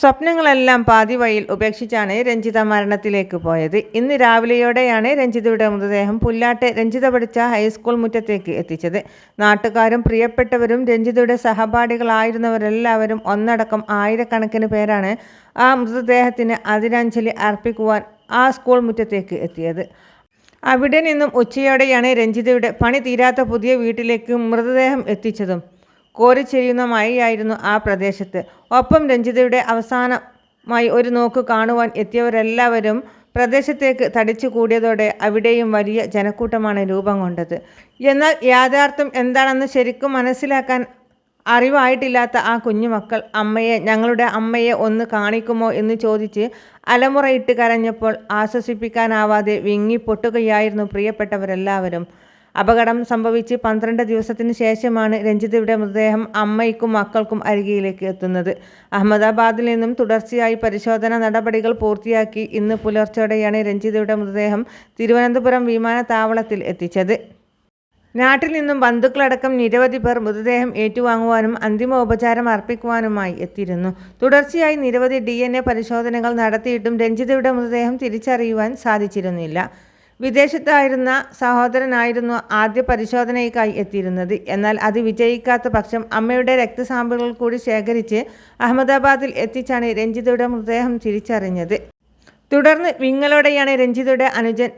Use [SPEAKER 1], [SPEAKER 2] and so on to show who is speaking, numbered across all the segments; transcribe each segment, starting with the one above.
[SPEAKER 1] സ്വപ്നങ്ങളെല്ലാം പാതിവഴിയിൽ ഉപേക്ഷിച്ചാണ് രഞ്ജിത മരണത്തിലേക്ക് പോയത്. ഇന്ന് രാവിലെയോടെയാണ് രഞ്ജിതയുടെ മൃതദേഹം പുല്ലാട്ടെ രഞ്ജിത പഠിച്ച ഹൈസ്കൂൾ മുറ്റത്തേക്ക് എത്തിച്ചത്. നാട്ടുകാരും പ്രിയപ്പെട്ടവരും രഞ്ജിതയുടെ സഹപാഠികളായിരുന്നവരെല്ലാവരും ഒന്നടക്കം ആയിരക്കണക്കിന് പേരാണ് ആ മൃതദേഹത്തിന് ആദരാഞ്ജലി അർപ്പിക്കുവാൻ ആ സ്കൂൾ മുറ്റത്തേക്ക് എത്തിയത്. അവിടെ നിന്നും ഉച്ചയോടെയാണ് രഞ്ജിതയുടെ പണി തീരാത്ത പുതിയ വീട്ടിലേക്ക് മൃതദേഹം എത്തിച്ചതും. കോരിച്ചെരിയുന്ന മഴയായിരുന്നു ആ പ്രദേശത്ത്. ഒപ്പം രഞ്ജിതയുടെ അവസാനമായി ഒരു നോക്ക് കാണുവാൻ എത്തിയവരെല്ലാവരും പ്രദേശത്തേക്ക് തടിച്ചു കൂടിയതോടെ അവിടെയും വലിയ ജനക്കൂട്ടമാണ് രൂപം കൊണ്ടത്. എന്നാൽ യാഥാർത്ഥ്യം എന്താണെന്ന് ശരിക്കും മനസ്സിലാക്കാൻ അറിവായിട്ടില്ലാത്ത ആ കുഞ്ഞുമക്കൾ അമ്മയെ ഞങ്ങളുടെ അമ്മയെ ഒന്ന് കാണിക്കുമോ എന്ന് ചോദിച്ച് അലമുറയിട്ട് കരഞ്ഞപ്പോൾ ആശ്വസിപ്പിക്കാനാവാതെ വിങ്ങി പൊട്ടുകയായിരുന്നു പ്രിയപ്പെട്ടവരെല്ലാവരും. അപകടം സംഭവിച്ച് പന്ത്രണ്ട് ദിവസത്തിന് ശേഷമാണ് രഞ്ജിതയുടെ മൃതദേഹം അമ്മയ്ക്കും മക്കൾക്കും അരികിലേക്ക് എത്തുന്നത്. അഹമ്മദാബാദിൽ നിന്നും തുടർച്ചയായി പരിശോധന നടപടികൾ പൂർത്തിയാക്കി ഇന്ന് പുലർച്ചോടെയാണ് രഞ്ജിതയുടെ മൃതദേഹം തിരുവനന്തപുരം വിമാനത്താവളത്തിൽ എത്തിച്ചത്. നാട്ടിൽ നിന്നും ബന്ധുക്കളടക്കം നിരവധി പേർ മൃതദേഹം ഏറ്റുവാങ്ങുവാനും അന്തിമോപചാരം അർപ്പിക്കുവാനുമായി എത്തിയിരുന്നു. തുടർച്ചയായി നിരവധി ഡി പരിശോധനകൾ നടത്തിയിട്ടും രഞ്ജിതയുടെ മൃതദേഹം തിരിച്ചറിയുവാൻ സാധിച്ചിരുന്നില്ല. വിദേശത്തായിരുന്ന സഹോദരനായിരുന്നു ആദ്യ പരിശോധനയ്ക്കായി എത്തിയിരുന്നത്. എന്നാൽ അത് വിജയിക്കാത്ത പക്ഷം അമ്മയുടെ രക്തസാമ്പിളുകൾ കൂടി ശേഖരിച്ച് അഹമ്മദാബാദിൽ എത്തിച്ചാണ് രഞ്ജിതയുടെ മൃതദേഹം തിരിച്ചറിഞ്ഞത്. തുടർന്ന് വിങ്ങലോടെയാണ് രഞ്ജിതയുടെ അനുജൻ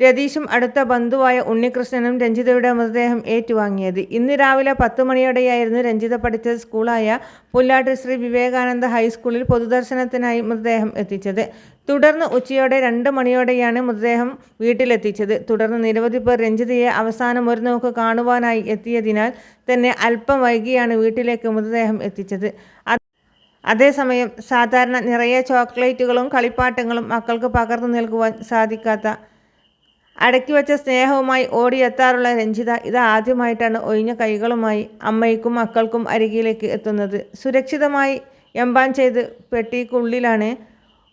[SPEAKER 1] രതീഷും അടുത്ത ബന്ധുവായ ഉണ്ണികൃഷ്ണനും രഞ്ജിതയുടെ മൃതദേഹം ഏറ്റുവാങ്ങിയത്. ഇന്ന് രാവിലെ പത്ത് മണിയോടെയായിരുന്നു രഞ്ജിത പഠിച്ച സ്കൂളായ പുല്ലാട്ട് ശ്രീ വിവേകാനന്ദ ഹൈസ്കൂളിൽ പൊതുദർശനത്തിനായി മൃതദേഹം എത്തിച്ചത്. തുടർന്ന് ഉച്ചയോടെ രണ്ട് മണിയോടെയാണ് മൃതദേഹം വീട്ടിലെത്തിച്ചത്. തുടർന്ന് നിരവധി പേർ രഞ്ജിതയെ അവസാനം ഒരു നോക്ക് കാണുവാനായി എത്തിയതിനാൽ തന്നെ അല്പം വൈകിയാണ് വീട്ടിലേക്ക് മൃതദേഹം എത്തിച്ചത്. അതേസമയം സാധാരണ നിറയെ ചോക്ലേറ്റുകളും കളിപ്പാട്ടങ്ങളും മക്കൾക്ക് പകർന്നു നൽകുവാൻ സാധിക്കാത്ത അടക്കി വെച്ച സ്നേഹവുമായി ഓടിയെത്താറുള്ള രഞ്ജിത ഇത് ആദ്യമായിട്ടാണ് ഒഴിഞ്ഞ കൈകളുമായി അമ്മയ്ക്കും മക്കൾക്കും അരികിലേക്ക് എത്തുന്നത്. സുരക്ഷിതമായി എംബാൻ ചെയ്ത് പെട്ടിക്കുള്ളിലാണ്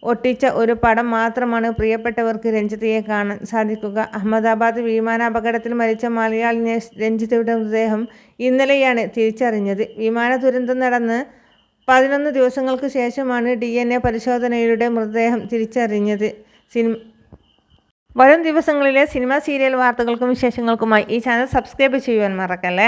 [SPEAKER 1] ഒട്ടിച്ച ഒരു പടം മാത്രമാണ് പ്രിയപ്പെട്ടവർക്ക് രഞ്ജിതയെ കാണാൻ സാധിക്കുക. അഹമ്മദാബാദ് വിമാനാപകടത്തിൽ മരിച്ച മലയാളിനെ രഞ്ജിതയുടെ മൃതദേഹം ഇന്നലെയാണ് തിരിച്ചറിഞ്ഞത്. വിമാന ദുരന്തം നടന്ന് പതിനൊന്ന് ദിവസങ്ങൾക്ക് ശേഷമാണ് ഡി പരിശോധനയിലൂടെ മൃതദേഹം തിരിച്ചറിഞ്ഞത്. സിനിമ വരും ദിവസങ്ങളിലെ സിനിമ സീരിയൽ വാർത്തകൾക്കും വിശേഷങ്ങൾക്കുമായി ഈ ചാനൽ സബ്സ്ക്രൈബ് ചെയ്യുവാൻ മറക്കല്ലേ?